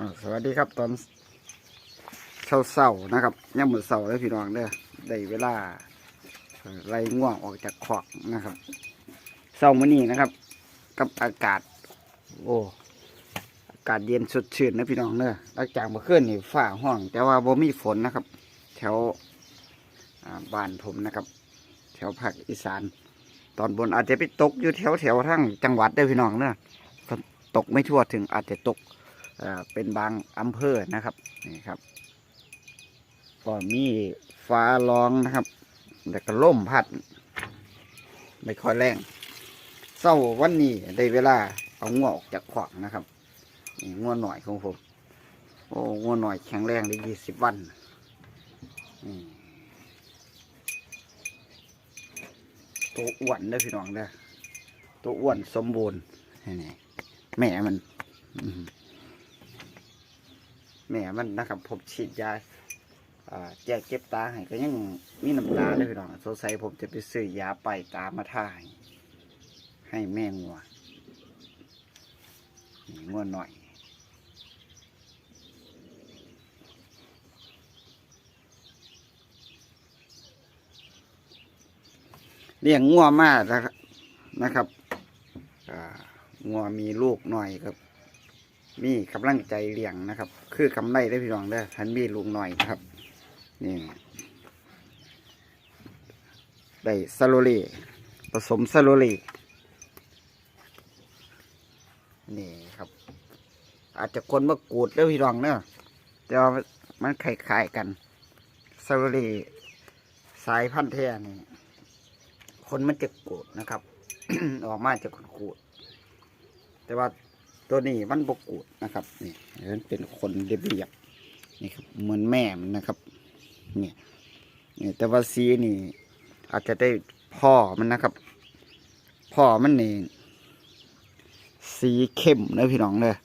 สวัสดีครับตอนเช้าเช้านะครับย่ำมือเช้าแล้วพี่น้องเด้อได้เวลาไล่ง่วงออกจากขอกนะครับเช้ามื้อนี้นะครับ กับอากาศ โอ้อากาศเย็นสดชื่นนะพี่น้องเด้อหลังจากเมื่อคืนนี่ฟ้าห้อง แต่ว่าบ่มีฝนนะครับ แถวบ้านผมนะครับ แถวภาคอีสาน ตอนบนอาจจะไปตกอยู่แถวแถวทั้งจังหวัดเด้พี่น้องเด้อตกไม่ทั่วถึงอาจจะตก เป็นบางอำเภอนะครับนี่ครับก็มีฟ้าร้องนะครับแต่ก็ล่มพัดไม่ค่อยแรงเศร้าวันนี้ได้เวลาเอางวออกจากขวางนะครับนี่งวหน่อยของผม โอ้งวหน่อยแข็งแรงได้ยี่สิบวันตัวอ้วนเด้อพี่น้องเด้อตัวอ้วนสมบูรณ์แม่มันอื แม่มันนะครับผมฉีดยาแจกเก็บตาให้ก็ยังมีน้ำตาเลยพี่น้องสงสัยผมจะไปซื้อยาไปตามาท่าให้ให้แม่งัวงัวหน่อยเลี้ยงงัวมากนะครับนะครับงัวมีลูกหน่อยครับ มีกำลังใจเลี้ยงนะครับ คือกำไรได้พี่น้องเด้อทันมีลุงหน่อยครับ นี่ได้ซาโลเลผสมซาโลเลนี่ครับ อาจจะคนมากรูดเด้พี่น้องเนาะแต่ว่ามันคล้ายๆกันซาโลเลสายพันธุ์แท้นี่คนมันจะกูดนะครับ ออกมาจะกูด แต่ว่า ตัวนี้มันบกูดนะครับนี่มันเป็นคนเรียบๆนี่ครับเหมือนแม่มันนะครับนี่นี่แต่ว่าสีนี่ อาจจะได้พ่อมันนะครับ พ่อมันนี่สีเข้มนะพี่น้องเลย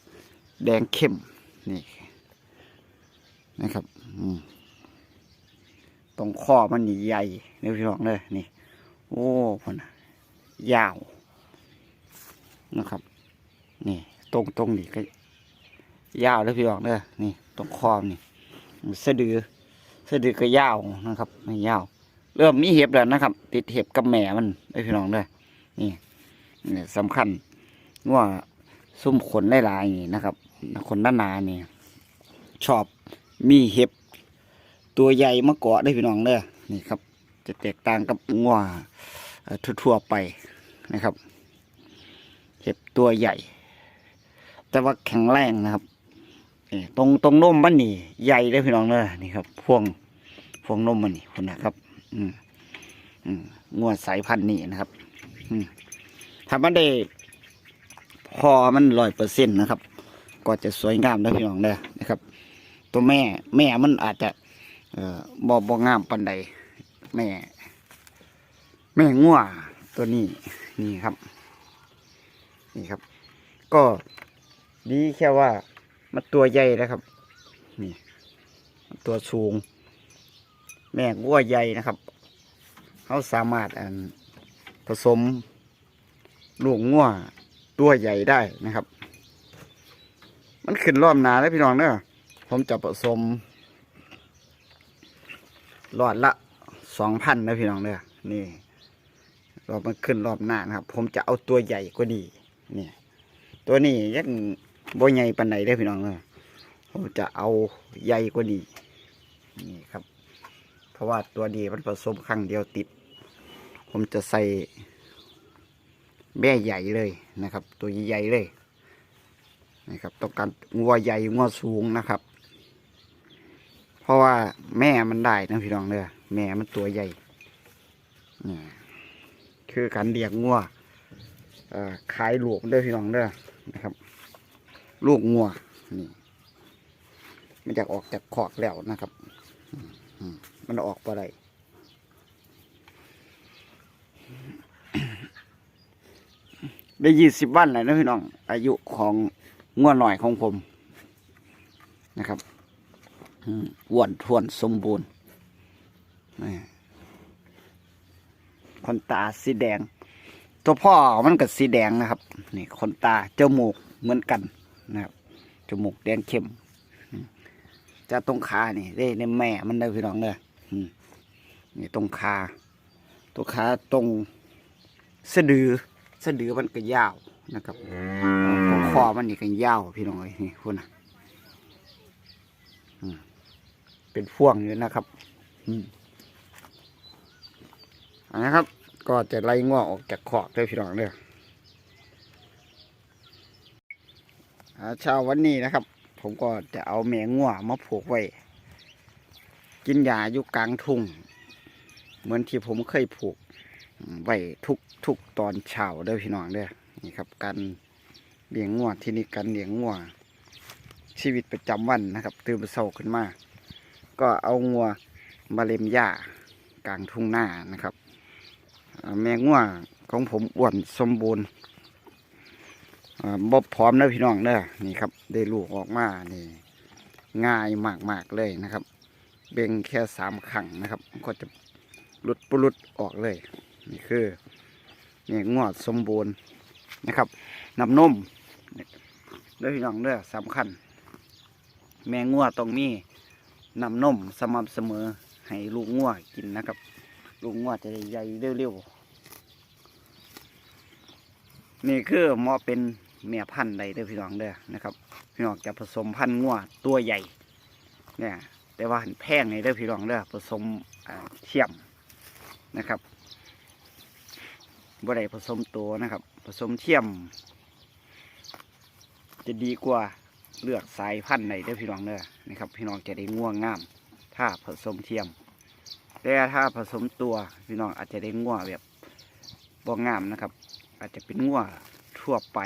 แดงเข้มนี่นะครับตรงข้อมันนี่ใหญ่นะพี่น้องเลยนี่ โอ้พนน่ะยาวนะครับ นี่ ตรงตรงนี่ก็ ยาวเลยพี่น้องเด้อนี่ตรงคอนี่สะดือสะดือก็ยาวนะครับไม่ยาว เริ่มมีเห็บแล้วนะครับ ติดเห็บกับแม่มันได้อพี่น้องเด้อนี่นี่สำคัญว่าซุ่มขนหลายๆนี่นะครับขนด้านหนานี่ชอบมีเห็บ ตัวใหญ่มาเกาะได้พี่น้องเด้อนี่ครับ จะแตกต่างกับงัวทั่วๆไปนะครับ เห็บตัวใหญ่ แต่ว่าแข็งแรงนะครับตรงตรงนมมันนี่ใหญ่เลยพี่น้องเลยนี่ครับพวงพวงนมมันนี่คุณนะครับ อืมอืมงวดสายพันธุ์นี่นะครับ อืมถ้ามันได้พอมันร้อยเปอร์เซ็นต์นะครับ ก็จะสวยงามนะพี่น้องเลยนะครับ ตัวแม่แม่มันอาจจะเอ่อบ่บ่งามปันใดแม่ แม่งัวตัวนี้นี่ครับ นี่ครับ ก็ ดีแค่ว่ามันตัวใหญ่นะครับ นี่ ตัวสูง แม่งัวใหญ่นะครับเขาสามารถผสมลูกงัวตัวใหญ่ได้นะครับ มันขึ้นรอบนาแล้วพี่น้องเนอะผมจะผสมรอดละสองพันนะพี่น้องเนอะนี่รอบมันขึ้นรอบหน้านะครับ ผมจะเอาตัวใหญ่กว่านี้นี่ตัวนี้ยัง บ่ใหญ่ปานใดได้พี่น้องเออผมจะเอาใหญ่กว่านี้นี่ครับ เพราะว่าตัวนี้มันผสมครั้งเดียวติด ผมจะใส่แม่ใหญ่เลยนะครับ ตัวใหญ่เลยนะครับต้องการงัวใหญ่งัวสูงนะครับ เพราะว่าแม่มันได้นะพี่น้องเด้อแม่มันตัวใหญ่นี่คือการเลี้ยงงัวขายหลูกเด้อพี่น้องเด้อนะครับ ลูกงัวนี่มันจะออกจากขอกแล้วนะครับมันออกไปได้ได้ยี่สิบวันเลยนะพี่น้อง อายุของงัวหน่อยของผมนะครับอ้วนทวนสมบูรณ์คนตาสีแดง ตัวพ่อมันก็สีแดงนะครับ นี่ขนตาจมูกเหมือนกัน นะครับจมูกแดงเข้มจะตรงขานี่ได้ในแม่มันได้พี่น้องเด้ออืมนี่ตรงขาตรงขาตรงสะดือสะดือมันก็ยาวนะครับตรงคอมันนี่ก็ยาวพี่น้องเอ้ยนี่คุณนะเป็นพ่วงอยู่นะครับอันนะครับ ก็จะไล่ง้อออกจากขอกด้วยพี่น้องเด้ออ่า เช้าวันนี้นะครับ ผมก็จะเอาแมงง่วมาผูกไว้ กินยาอยู่กลางทุ่ง เหมือนที่ผมเคยผูกไว้ทุกทุกตอนเช้าเด้อพี่น้องเด้อนี่ครับการเลี้ยงง่วที่นี่การเลี้ยงง่วชีวิตประจำวันนะครับ ตื่นเช้าขึ้นมา ก็เอางัวมาเล็มหญ้ากลางทุ่งหน้านะครับ แมงง่วของผมอ้วนสมบูรณ์ บบพร้อมนะพี่น้องเด้อนี่ครับ ได้ลูกออกมานี่ ง่ายมากๆเลยนะครับ เบ่งแค่สามครั้งนะครับ ก็จะหลุดปลุดออกเลย นี่คือนี่งอดสมบูรณ์นะครับน้ำนมนี่เด้อพี่น้องเด้อสำคัญ แม่งัวต้องมีน้ำนมสม่ำเสมอให้ลูกงัวกินนะครับ ลูกงัวจะได้ใหญ่เร็วๆนี่คือเหมาะเป็น แม่พันธุ์ใดเด้อพี่น้องเด้อนะครับ พี่น้องจะผสมพันธุ์งัวตัวใหญ่เนี่ยแต่ว่าหันแพงในเด้อพี่น้องเด้อผสมเทียมนะครับบ่ได้ผสมตัวนะครับ ผสมเทียม จะดีกว่าเลือกสายพันธุ์ไหนเด้อพี่น้องเด้อนะครับ พี่น้องจะได้ง่วงงาม ถ้าผสมเทียม แต่ถ้าผสมตัวพี่น้องอาจจะได้ง่วงแบบบ่งามนะครับ อาจจะเป็นง่วงทั่วไป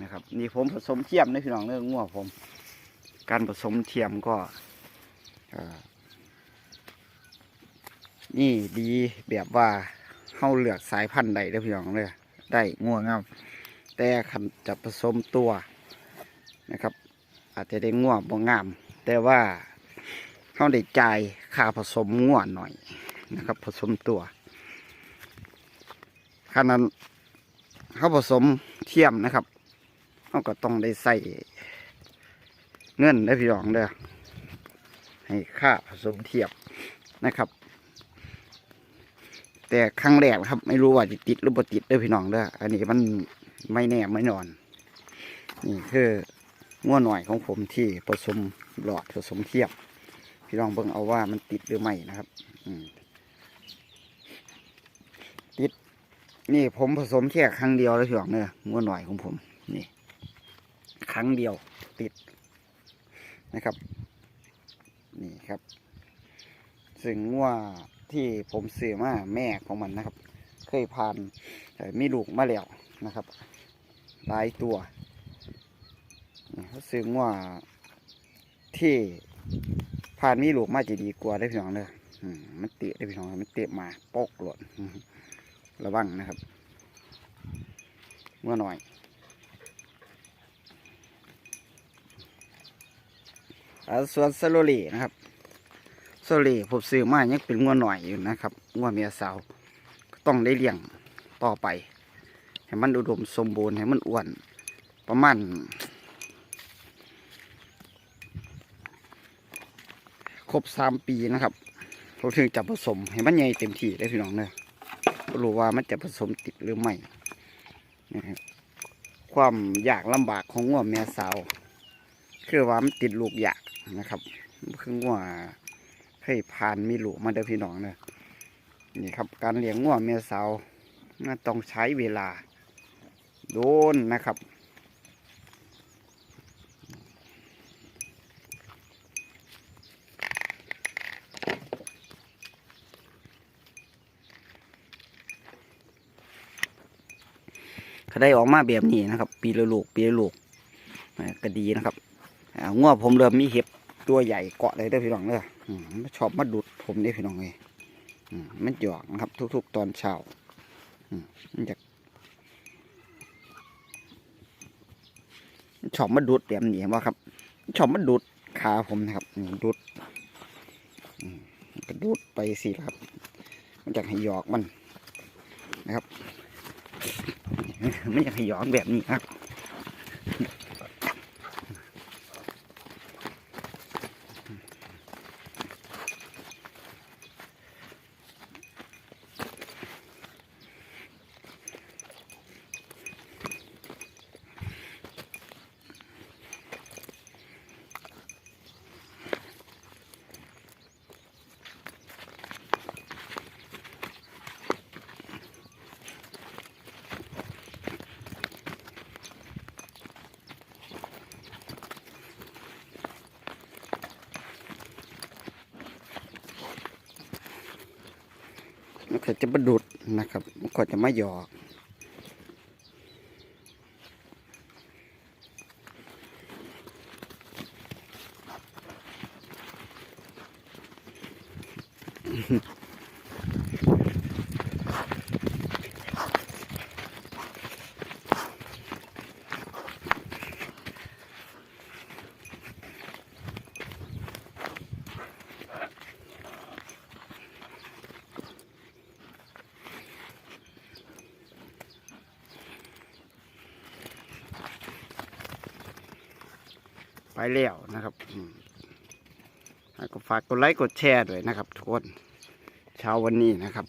นะครับนี่ผมผสมเทียมนะพี่น้องเด้อง่วผม การผสมเทียมก็นี่ดีแบบว่าเข้าเลือกสายพันธุ์ใดได้พี่น้องเลยได้ง่วงามแต่คันจะผสมตัวนะครับ อาจจะได้ง่วงบ่งาม แต่ว่าเข้าได้จ่ายค่าผสมง่วงหน่อยนะครับ ผสมตัวขนาดเขาผสมเทียมนะครับ เขาก็ต้องได้ใส่เงินได้พี่น้องเด้อให้ค่าผสมเทียบนะครับ แต่ครั้งแรกครับ ไม่รู้ว่าจะติดหรือบ่ติดเด้อพี่น้องเด้ออันนี้มันไม่แน่ไม่นอน นี่คือง้วหน่อยของผมที่ผสมหลอดผสมเทียบ พี่น้องเบิ่งเอาว่ามันติดหรือไม่นะครับติด นี่ผมผสมแค่ครั้งเดียวเลยพี่น้องเด้อง้วหน่อยของผม นี่ ครั้งเดียวติดนะครับ นี่ครับ ซึ่งงัวที่ผมซื้อมาแม่ของมันนะครับ เคยผ่านเอ่อมีลูกมาแล้วนะครับหลายตัวนี่เขาที่ผ่านมีลูกมาจะดีกว่าได้พี่น้องเลยมันเตะได้พี่น้องมันเตะมาปกหล่นระวังนะครับงัวหน่อย อ่า ส่วนซาโลลีนะครับซาโลลีผมซื้อมายังเป็นงัวหน่อยอยู่นะครับงัวเมียสาวต้องได้เลี้ยงต่อไป ให้มันอุดมสมบูรณ์ให้มันอ้วน ประมาณครบสามปีนะครับผมถึงจะผสมให้มันใหญ่เต็มที่ได้พี่น้องเนอะรู้ว่ามันจะผสมติดหรือไม่นะครับความยากลำบากของงัวเมียสาว คือว่ามันติดลูกยากนะครับคืองัวให้ผ่านมีลูกมาเด้อพี่น้องเนอะนี่ครับ การเลี้ยงงัวเมียสาวน่าต้องใช้เวลา โดนนะครับเขาได้ออกมาแบบนี้นะครับ ปีละลูกปีละลูกก็ดีนะครับ งัวผมเริ่มมีเห็บตัวใหญ่เกาะเลยเด้อพี่น้องเด้อชอบมาดุดผมเด้อพี่น้องเลยมันหยอกนะครับ ทุก ๆ ตอนเช้ามันจะชอบมาดุดแบบนี้ว่าครับชอบมาดุดขาผมนะครับดุดอืมมันก็ดุดไปสิครับ มันจะให้หยอกมันนะครับไม่อยากให้ย้อนแบบนี้ครับ ก็จะบดุดนะครับมันก็จะไม่หยอกอืม แล้วนะครับก็ฝากกดไลค์กดแชร์ด้วยนะครับทุกคนเช้าวันนี้นะครับ